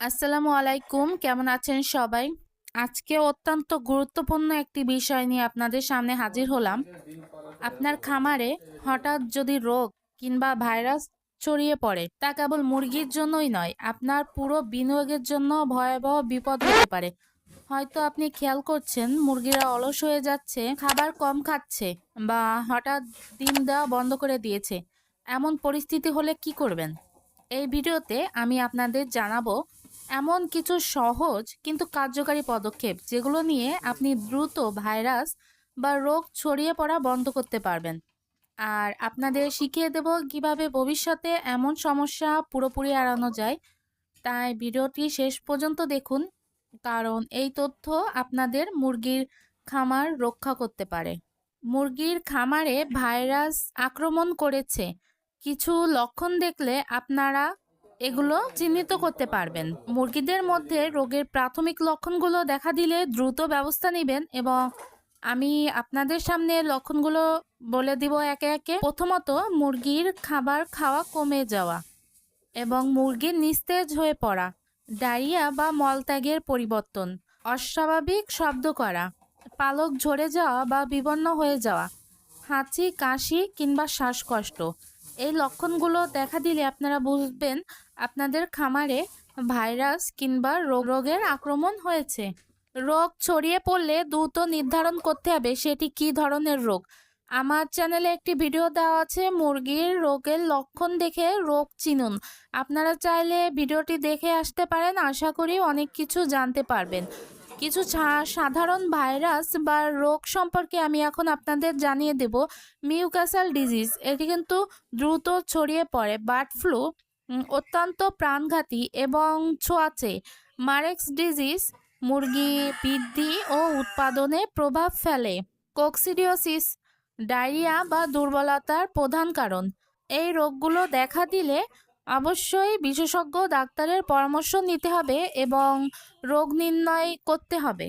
আসসালামু আলাইকুম, কেমন আছেন সবাই? আজকে অত্যন্ত গুরুত্বপূর্ণ একটি বিষয় নিয়ে আপনাদের সামনে হাজির হলাম। আপনার খামারে হঠাৎ যদি রোগ কিংবা ভাইরাস ছড়িয়ে পড়ে, তা কেবল মুরগির জন্যই নয়, আপনার পুরো বিনিয়োগের জন্য ভয়াবহ বিপদ হতে পারে। হয়তো আপনি খেয়াল করছেন, মুরগিরা অলস হয়ে যাচ্ছে, খাবার কম খাচ্ছে বা হঠাৎ ডিম দেওয়া বন্ধ করে দিয়েছে। এমন পরিস্থিতি হলে কি করবেন? এই ভিডিওতে আমি আপনাদের জানাব এমন কিছু সহজ কিন্তু কার্যকারী পদক্ষেপ যেগুলো নিয়ে আপনি দ্রুত ভাইরাস বা রোগ ছড়িয়ে পড়া বন্ধ করতে পারবেন। আর আপনাদের শিখিয়ে দেব কীভাবে ভবিষ্যতে এমন সমস্যা পুরোপুরি এড়ানো যায়। তাই ভিডিওটি শেষ পর্যন্ত দেখুন, কারণ এই তথ্য আপনাদের মুরগির খামার রক্ষা করতে পারে। মুরগির খামারে ভাইরাস আক্রমণ করেছে। কিছু লক্ষণ দেখলে আপনারা এগুলো চিহ্নিত করতে পারবেন। মুরগিদের মধ্যে রোগের প্রাথমিক লক্ষণগুলো দেখা দিলে দ্রুত ব্যবস্থা নেবেন এবং আমি আপনাদের সামনে লক্ষণগুলো বলে দিব একে একে। প্রথমত, মুরগির খাবার খাওয়া কমে যাওয়া এবং মুরগির নিস্তেজ হয়ে পড়া, ডায়রিয়া বা মলত্যাগের পরিবর্তন, অস্বাভাবিক শব্দ করা, পালক ঝরে যাওয়া বা বিবন্ন হয়ে যাওয়া, হাঁচি, কাশি কিংবা শ্বাসকষ্ট এই লক্ষণগুলো দেখা দিলে আপনারা বুঝবেন আপনাদের খামারে ভাইরাস কিংবা রোগ, রোগের আক্রমণ হয়েছে। রোগ ছড়িয়ে পড়লে দ্রুত নির্ধারণ করতে হবে সেটি কী ধরনের রোগ। আমার চ্যানেলে একটি ভিডিও দেওয়া আছে, মুরগির রোগের লক্ষণ দেখে রোগ চিনুন। আপনারা চাইলে ভিডিওটি দেখে আসতে পারেন, আশা করি অনেক কিছু জানতে পারবেন। কিছু সাধারণ ভাইরাস বা রোগ সম্পর্কে আমি এখন আপনাদের জানিয়ে দেব। মিউকাসাল ডিজিজ, এটি কিন্তু দ্রুত ছড়িয়ে পড়ে, বার্ড ফ্লু অত্যন্ত প্রাণঘাতী এবং ছোঁয়াচে। মারেক্স ডিজিজ, মুরগি বৃদ্ধি ও উৎপাদনে প্রভাব ফেলে। কোক্সিডিওসিস, ডায়রিয়া বা দুর্বলতার প্রধান কারণ। এই রোগগুলো দেখা দিলে অবশ্যই বিশেষজ্ঞ ডাক্তারের পরামর্শ নিতে হবে এবং রোগ নির্ণয় করতে হবে।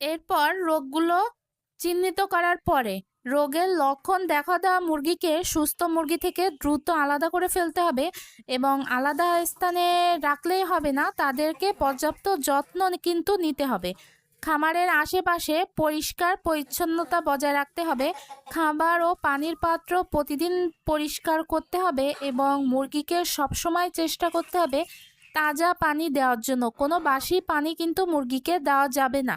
এরপর রোগগুলো চিহ্নিত করার পরে রোগের লক্ষণ দেখা দেওয়া মুরগিকে সুস্থ মুরগি থেকে দ্রুত আলাদা করে ফেলতে হবে এবং আলাদা স্থানে রাখলেই হবে না, তাদেরকে পর্যাপ্ত যত্ন কিন্তু নিতে হবে। খামারের আশেপাশে পরিষ্কার পরিচ্ছন্নতা বজায় রাখতে হবে। খাবার ও পানির পাত্র প্রতিদিন পরিষ্কার করতে হবে এবং মুরগিকে সবসময় চেষ্টা করতে হবে তাজা পানি দেওয়ার জন্য। কোনো বাসি পানি কিন্তু মুরগিকে দেওয়া যাবে না।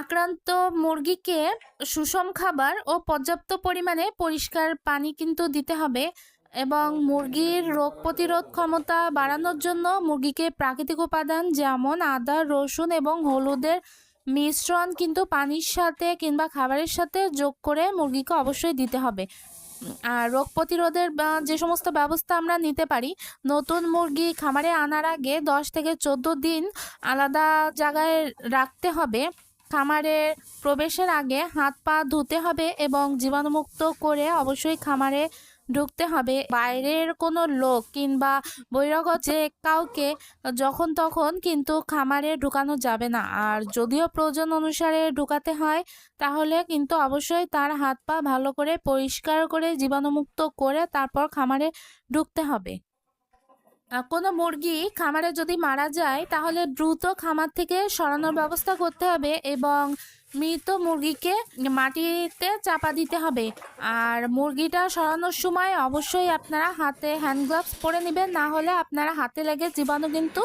আক্রান্ত মুরগিকে সুষম খাবার ও পর্যাপ্ত পরিমাণে পরিষ্কার পানি কিন্তু দিতে হবে। এবং মুরগির রোগ প্রতিরোধ ক্ষমতা বাড়ানোর জন্য মুরগিকে প্রাকৃতিক উপাদান যেমন আদা, রসুন এবং হলুদের মিশ্রণ কিন্তু পানির সাথে কিংবা খাবারের সাথে যোগ করে মুরগিকে অবশ্যই দিতে হবে। আর রোগ প্রতিরোধের যে সমস্ত ব্যবস্থা আমরা নিতে পারি, নতুন মুরগি খামারে আনার আগে দশ থেকে চোদ্দ দিন আলাদা জায়গায় রাখতে হবে। খামারে প্রবেশের আগে হাত পা ধুতে হবে এবং জীবাণুমুক্ত করে অবশ্যই খামারে ঢুকতে হবে। বাইরের কোনো লোক কিংবা বহিরাগত যে কাউকে যখন তখন কিন্তু খামারে ঢুকানো যাবে না। আর যদিও প্রয়োজন অনুসারে ঢুকাতে হয়, তাহলে কিন্তু অবশ্যই তার হাত পা ভালো করে পরিষ্কার করে জীবাণুমুক্ত করে তারপর খামারে ঢুকতে হবে। কোনো মুরগি খামারে যদি মারা যায়, তাহলে দ্রুত খামার থেকে সরানোর ব্যবস্থা করতে হবে এবং মৃত মুরগিকে মাটিতে চাপা দিতে হবে। আর মুরগিটা সরানোর সময় অবশ্যই আপনারা হাতে হ্যান্ড গ্লাভস পরে নেবেন, না হলে আপনারা হাতে লেগে জীবাণু কিন্তু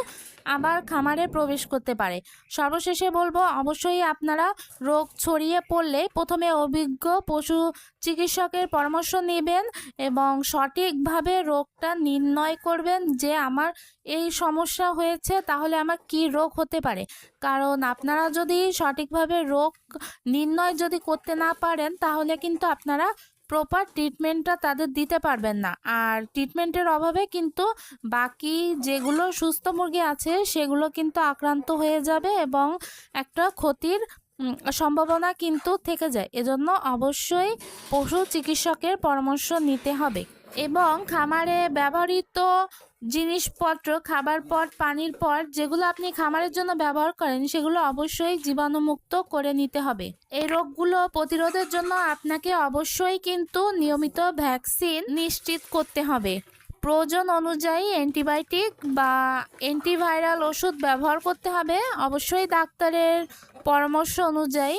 আবার খামারে প্রবেশ করতে পারে। সর্বশেষে বলব, অবশ্যই আপনারা রোগ ছড়িয়ে পড়লে প্রথমে অভিজ্ঞ পশু চিকিৎসকের পরামর্শ নেবেন এবং সঠিকভাবে রোগটা নির্ণয় করবেন যে আমার এই সমস্যা হয়েছে, তাহলে আমার কি রোগ হতে পারে। কারণ আপনারা যদি সঠিকভাবে রোগ নির্ণয় যদি করতে না পারেন, তাহলে কিন্তু আপনারা প্রপার ট্রিটমেন্টটা তাদের দিতে পারবেন না। আর ট্রিটমেন্টের অভাবে কিন্তু বাকি যেগুলো সুস্থ মুরগি আছে, সেগুলো কিন্তু আক্রান্ত হয়ে যাবে এবং একটা ক্ষতির সম্ভাবনা কিন্তু থেকে যায়। এজন্য অবশ্যই পশু চিকিৎসকের পরামর্শ নিতে হবে। এবং খামারে ব্যবহৃত জিনিসপত্র, খাবার পট, পানির পট, যেগুলো আপনি খামারের জন্য ব্যবহার করেন, সেগুলো অবশ্যই জীবাণুমুক্ত করে নিতে হবে। এই রোগগুলো প্রতিরোধের জন্য আপনাকে অবশ্যই কিন্তু নিয়মিত ভ্যাকসিন নিশ্চিত করতে হবে। প্রয়োজন অনুযায়ী অ্যান্টিবায়োটিক বা অ্যান্টিভাইরাল ওষুধ ব্যবহার করতে হবে। অবশ্যই ডাক্তারের পরামর্শ অনুযায়ী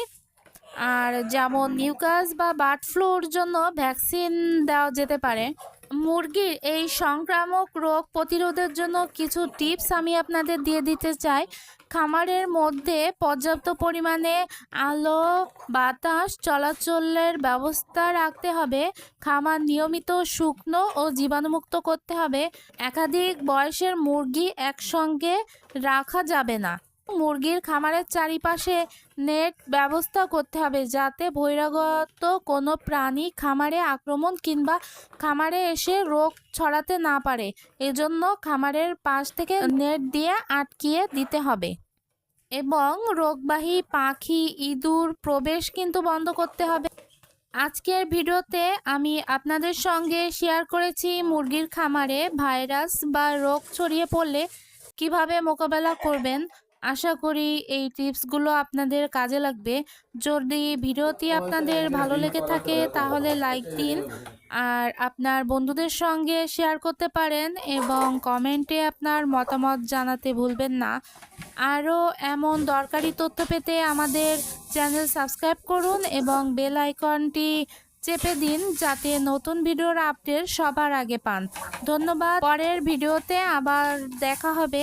আর যেমন নিউকাস বা বার্ড ফ্লুর জন্য ভ্যাকসিন দেওয়া যেতে পারে। মুরগির এই সংক্রামক রোগ প্রতিরোধের জন্য কিছু টিপস আমি আপনাদের দিয়ে দিতে চাই। খামারের মধ্যে পর্যাপ্ত পরিমাণে আলো, বাতাস, চলাচলের ব্যবস্থা রাখতে হবে। খামার নিয়মিত শুকনো ও জীবাণুমুক্ত করতে হবে। একাধিক বয়সের মুরগি একসঙ্গে রাখা যাবে না। মুরগির খামারের চারিপাশে নেট ব্যবস্থা করতে হবে যাতে বহিরাগত কোনো প্রাণী খামারে আক্রমণ কিংবা খামারে এসে রোগ ছড়াতে না পারে। এজন্য খামারের পাশ থেকে নেট দিয়ে আটকিয়ে দিতে হবে। এবং রোগবাহী পাখি, ইঁদুর প্রবেশ কিন্তু বন্ধ করতে হবে। আজকের ভিডিওতে আমি আপনাদের সঙ্গে শেয়ার করেছি মুরগির খামারে ভাইরাস বা রোগ ছড়িয়ে পড়লে কীভাবে মোকাবেলা করবেন আশা করি এই টিপসগুলো আপনাদের কাজে লাগবে। যদি ভিডিওটি আপনাদের ভালো লেগে থাকে তাহলে লাইক দিন আর আপনার বন্ধুদের সঙ্গে শেয়ার করতে পারেন এবং কমেন্টে আপনার মতামত জানাতে ভুলবেন না। আরও এমন দরকারি তথ্য পেতে আমাদের চ্যানেল সাবস্ক্রাইব করুন এবং বেল আইকনটি চেপে দিন যাতে নতুন ভিডিওর আপডেট সবার আগে পান। ধন্যবাদ। পরের ভিডিওতে আবার দেখা হবে।